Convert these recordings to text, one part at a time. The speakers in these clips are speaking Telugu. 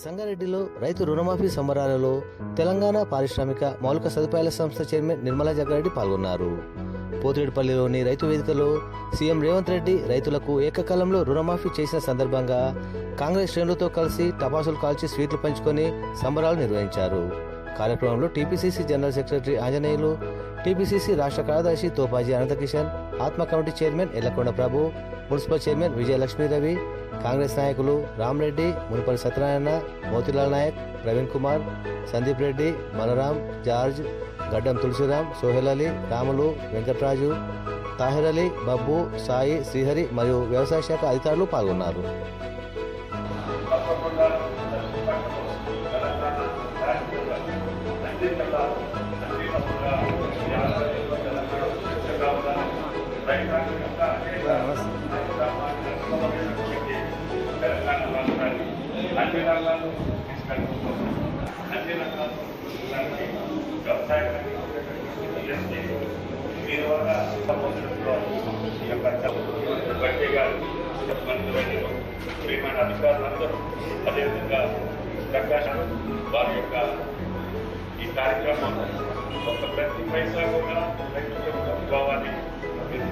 సంగారెడ్డిలో రైతు రుణమాఫీ సంబరాలలో తెలంగాణ పారిశ్రామిక మౌలిక సదుపాయాల సంస్థ చైర్మన్ నిర్మలా జగ్గారెడ్డి పాల్గొన్నారు. పోతిరెడ్డిపల్లిలోని రైతు వేదికలో సీఎం రేవంత్ రెడ్డి రైతులకు ఏకకాలంలో రుణమాఫీ చేసిన సందర్భంగా కాంగ్రెస్ శ్రేణులతో కలిసి టపాసులు కాల్చి స్వీట్లు పంచుకొని సంబరాలు నిర్వహించారు. కార్యక్రమంలో TPCC general secretary Anjaneyulu TPCC రాష్ట్ర కార్యదర్శి Topaji Ananthakishan ATMA committee chairman Ellakonda Prabhu municipal chairman Vijayalakshmi Ravi Congress నాయకులు రామ్రెడ్డి మునిపల్లి సత్యనారాయణ మోతిలాల్ నాయక్ ప్రవీణ్ కుమార్ సందీప్ రెడ్డి బలరాం జార్జ్ గడ్డం తులసిరామ్ సోహెల్ అలీ రాములు వెంకట్రాజు తాహిర్ అలీ బబ్బు సాయి శ్రీహరి మరియు వ్యవసాయ శాఖ అధికారులు పాల్గొన్నారు. వ్యవసాయ రంగం దీని వల్ల సముద్రంలో ఈ యొక్క బట్టి గారు మంత్రులు శ్రీమాన్ అధికారులందరూ అదేవిధంగా ప్రకాశం వారి యొక్క ఈ కార్యక్రమం ఒక ప్రతి పైసా కూడా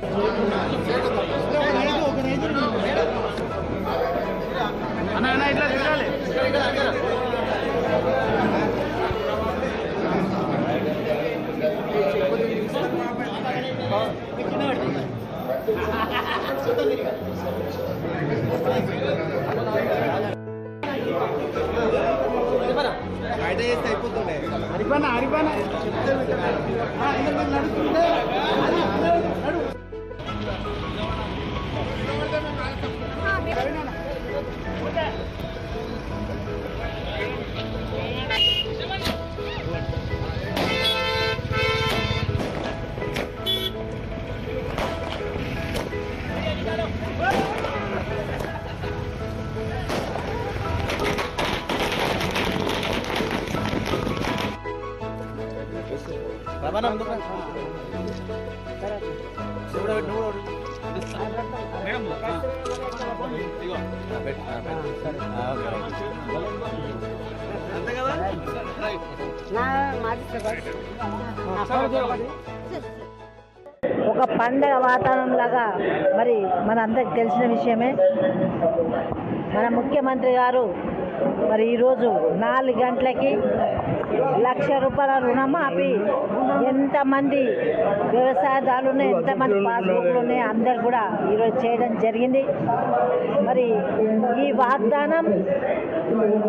సార్ నమస్కారం చెప్తే నడుస్తుంటే ఒక పండగ వాతావరణం లాగా మరి మన అందరికి తెలిసిన విషయమే. మన ముఖ్యమంత్రి గారు మరి ఈరోజు నాలుగు గంటలకి లక్ష రూపాయల రుణమాఫీ ఎంతమంది వ్యవసాయదారులు ఉన్నాయి ఎంతమంది పాస్బుక్లు ఉన్నాయి అందరు కూడా ఈరోజు చేయడం జరిగింది. మరి ఈ వాగ్దానం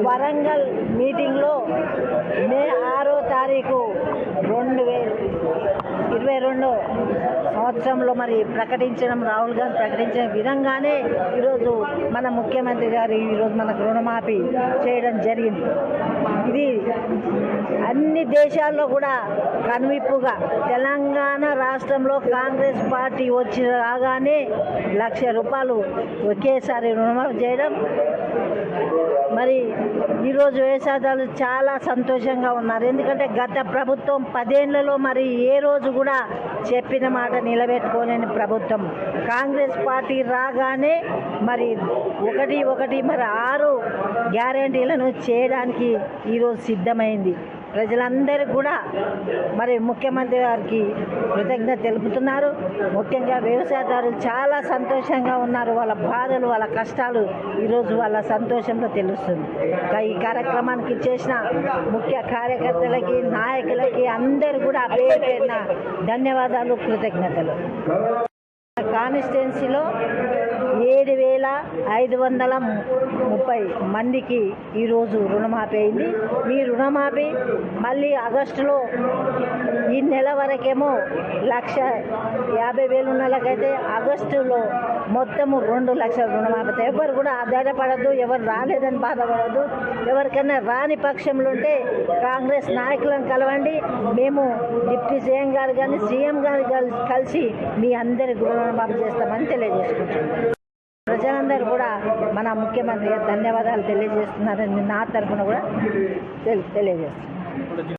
వరంగల్ మీటింగ్లో మే ఆరో తారీఖు రెండు వేల ఇరవై రెండు సంవత్సరంలో మరి ప్రకటించడం రాహుల్ గాంధీ ప్రకటించిన విధంగానే ఈరోజు మన ముఖ్యమంత్రి గారు ఈరోజు మనకు రుణమాఫీ చేయడం జరిగింది. ఇది అన్ని దేశాల్లో కూడా కనువిప్పుగా తెలంగాణ రాష్ట్రంలో కాంగ్రెస్ పార్టీ వచ్చి రాగానే లక్ష రూపాయలు ఒకేసారి రుణమాఫీ చేయడం. మరి ఈరోజు వ్యవసాయదారులు చాలా సంతోషంగా ఉన్నారు. ఎందుకంటే గత ప్రభుత్వం పదేళ్ళలో మరి ఏ రోజు కూడా చెప్పిన మాట నిలబెట్టుకోలేని ప్రభుత్వం. కాంగ్రెస్ పార్టీ రాగానే మరి ఒకటి ఒకటి మరి ఆరు గ్యారంటీలను చేయడానికి ఈరోజు సిద్ధమైంది. ప్రజలందరూ కూడా మరి ముఖ్యమంత్రి గారికి కృతజ్ఞత తెలుపుతున్నారు. ముఖ్యంగా వ్యవసాయదారులు చాలా సంతోషంగా ఉన్నారు. వాళ్ళ బాధలు వాళ్ళ కష్టాలు ఈరోజు వాళ్ళ సంతోషంలో తెలుస్తుంది. ఈ కార్యక్రమానికి చేసిన ముఖ్య కార్యకర్తలకి నాయకులకి అందరూ కూడా పేరు పేరున ధన్యవాదాలు కృతజ్ఞతలు. కాన్స్టిట్యున్సీలో ఏడు వేల ఐదు వందల ముప్పై మందికి ఈరోజు రుణమాఫీ అయింది ఈ రుణమాఫీ మళ్ళీ ఆగస్టులో ఈ నెల వరకేమో లక్ష యాభై వేలు ఉన్నలకైతే ఆగస్టులో మొత్తము రెండు లక్షల రుణమాఫీ ఎవరు కూడా ఆధారపడద్దు ఎవరు రాలేదని బాధపడద్దు. ఎవరికైనా రాని పక్షంలో ఉంటే కాంగ్రెస్ నాయకులను కలవండి. మేము డిప్యూటీ సీఎం గారు కానీ సీఎం గారు కలిసి మీ అందరి రుణమాఫీ చేస్తామని తెలియజేసుకుంటున్నాం. ప్రజలందరూ కూడా మన ముఖ్యమంత్రి ధన్యవాదాలు తెలియజేస్తున్నారని నా తరఫున కూడా తెలియజేస్తున్నాను.